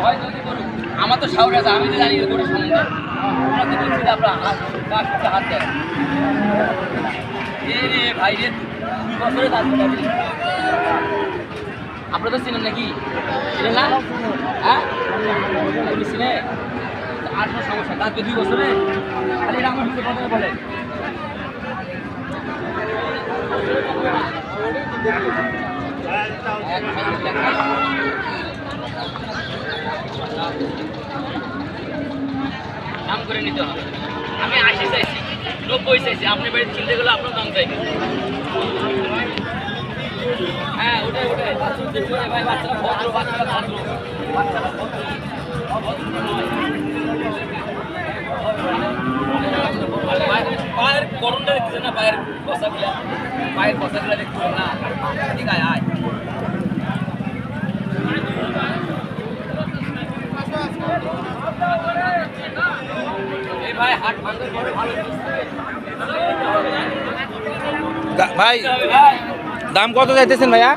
ভয় যদি করুক আমার তো সাহস আছে, আমি তো জানি গরু সম্বন্ধে। আমরা তো বলছি আপনার হাত রে ভাই রে, দুই বছরে আপনারা তো চিনেন নাকি? চিনেন না? হ্যাঁ? চিনে আর কোনো সমস্যা? দাঁত দুই বছরে? খালি এটা আমার কথা বলে। দাম করে নিতে হবে। আমি আশি চাইছি, নব্বই চাইছি। আপনি বাড়ি চিনতে গেলে আপনার দাম চাইবেন হ্যাঁ ওটাই ওটাই। ভাই, বাচ্চারা ভদ্র বাচ্চারা ভদ্র। বাচ্চারা পায়ের- গরমটা দেখতেছেন না? পায়ের কষাগুলা পায়ের কষাগুলা দেখতেছেন না ঠিক আছে আয় এই ভাই দাম কত যাইতেছেন ভাইয়া?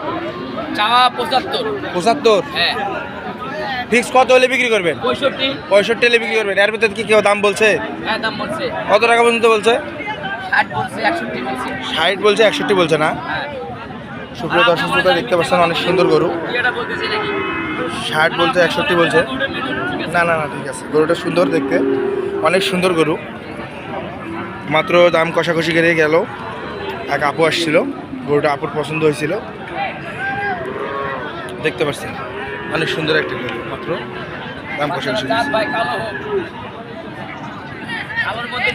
চাওয়া পঁচাত্তর। পঁচাত্তর? হ্যাঁ। ফিক্স কত হলে বিক্রি করবেন? পঁয়ষট্টি। পঁয়ষট্টি হলে বিক্রি করবেন। এর ভিতরে কি কেউ দাম বলছে? হ্যাঁ দাম বলছে। কত টাকা পর্যন্ত বলছে? ষাট বলছে একষট্টি বলছে। না? হ্যাঁ। সুপ্রিয় দর্শক শ্রোতা দেখতে পাচ্ছেন অনেক সুন্দর গরু। ষাট বলছে একষট্টি বলছে। না না না ঠিক আছে। গরুটা সুন্দর দেখতে। অনেক সুন্দর গরু। মাত্র দাম কষাকষি করে গেল। এক আপু আসছিল গরুটা আপুর পছন্দ হয়েছিল। দেখতে পাচ্ছেন অনেক সুন্দর একটা গরু মাত্র দাম কষাকষি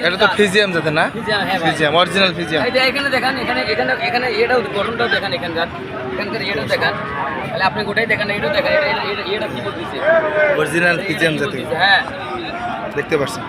এটা তো ফিজিয়াম যাতে না? ফিজিয়াম, হ্যাঁ। ফিজিয়াম অরিজিনাল ফিজিয়াম। এই যে এখানে দেখান এখানে এখানে এখানে এটাও গঠনটাও দেখান এখানকার। এখানকার এটাও দেখান। তাহলে আপনি গোটাই দেখান এটাও দেখান এটা এটা- এটা এটা কি বলতেছে? অরিজিনাল ফিজিয়াম যাতে হ্যাঁ। দেখতে পাচ্ছেন